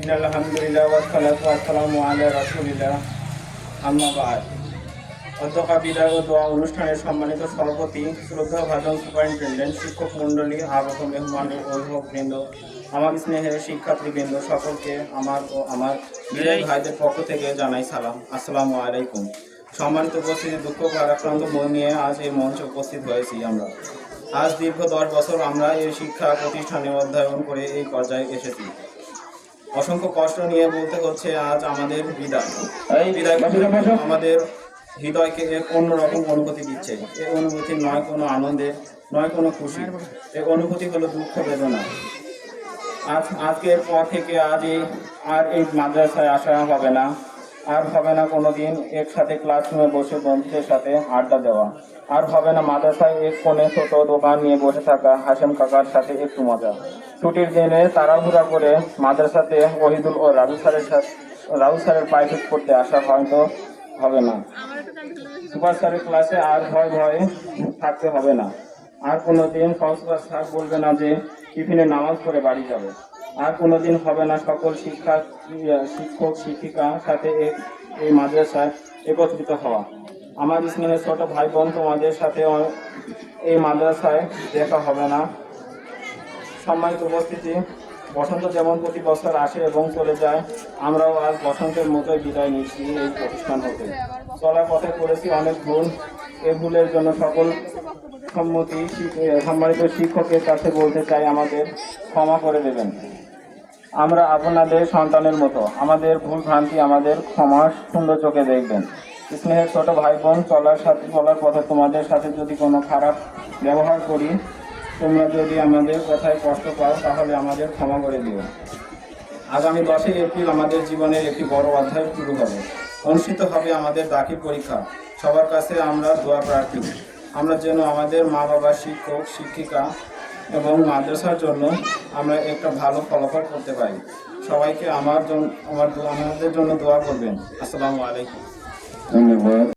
ওয়া সালামু আলা রাসূলিল্লাহ আম্মা বাদ অধ্যক্ষা বিদায় দোয়া অনুষ্ঠানের সম্মানিত সভাপতি শ্রদ্ধা ভাজন সুপারিনটেন্ডেন্ট, শিক্ষক মণ্ডলী, আগত মেহমানের অভিভাবকবৃন্দ, আমার স্নেহের শিক্ষার্থীবৃন্দ, সকলকে আমার ও আমার বিদায় ভাইদের পক্ষ থেকে জানাই সালাম। আসসালামু আলাইকুম। সম্মানিত উপস্থিতি, দুঃখ ভারাক্রান্ত মন নিয়ে আজ এই মঞ্চে উপস্থিত হয়েছি আমরা। আজ দীর্ঘ দশ বছর আমরা এই শিক্ষা প্রতিষ্ঠানে অধ্যয়ন করে এই পর্যায়ে এসেছি। অসংখ্য কষ্ট নিয়ে বলতে হচ্ছে আজ আমাদের বিদায়। এই বিদায় আমাদের হৃদয়কে এক অন্যরকম অনুভূতি দিচ্ছে। এ অনুভূতি নয় কোনো আনন্দে নয় কোনো খুশি। এ অনুভূতি হলো দুঃখ বেদনা। আজ আজকের পর থেকে আজ এই আর এই মাদ্রাসায় আসা হবে না। আর হবে না কোনোদিন একসাথে ক্লাসরুমে বসে বন্ধুদের সাথে আড্ডা দেওয়া। আর হবে না মাদ্রাসায় এক কোণে ছোট দোকান নিয়ে বসে থাকা হাসেম কাকার সাথে একটু মজা। ছুটির দিনে তাড়াহুড়া করে মাদ্রাসাতে ওহিদুল ও রাজু স্যারের সাথে রাজু স্যারের প্রাইভেট পড়তে আসা হয়তো হবে না। সুপার স্যারের ক্লাসে আর ভয় ভয়ে থাকতে হবে না। আর কোনোদিন সংস্কার স্যার বলবে না যে টিফিনে নামাজ পড়ে বাড়ি যাবে। আর কোনোদিন হবে না সকল শিক্ষা শিক্ষক, শিক্ষিকা সাথে এ- এই মাদ্রাসায় একত্রিত হওয়া। আমার স্নেহের ছোট ভাই বোন তোমাদের সাথে এই মাদ্রাসায় দেখা হবে না। সম্মানিত উপস্থিতি, বসন্ত যেমন প্রতি বছর আসে এবং চলে যায়, আমরাও আজ বসন্তের মতোই বিদায় নিচ্ছি এই প্রতিষ্ঠান হতে। চলার পথে করেছি অনেক ভুল, এই ভুলের জন্য সকল সম্মতি সম্মানিত শিক্ষকের কাছে বলতে চাই, আমাদের ক্ষমা করে দেবেন। আমরা আপনাদের সন্তানের মতো। আমাদের ভুল ভ্রান্তি, আমাদের ক্ষমা সুন্দর চোখে দেখবেন। স্নেহের ছোট ভাই বোন চলার সাথে চলার পথে তোমাদের সাথে যদি কোনো খারাপ ব্যবহার করি, তোমরা যদি আমাদের কথায় কষ্ট পাও, তাহলে আমাদের ক্ষমা করে দিও। আগামী দশই এপ্রিল আমাদের জীবনের একটি বড় অধ্যায় শুরু হবে। অনুষ্ঠিত হবে আমাদের দাখিল পরীক্ষা। সবার কাছে আমরা দোয়া প্রার্থী। আমরা যেন আমাদের মা বাবা শিক্ষক, শিক্ষিকা এবং মাদ্রাসার জন্য আমরা একটা ভালো ফলাফল করতে পারি। সবাইকে আমার জন্য আমার আমাদের জন্য দোয়া করবেন। আসসালামু আলাইকুম। ধন্যবাদ।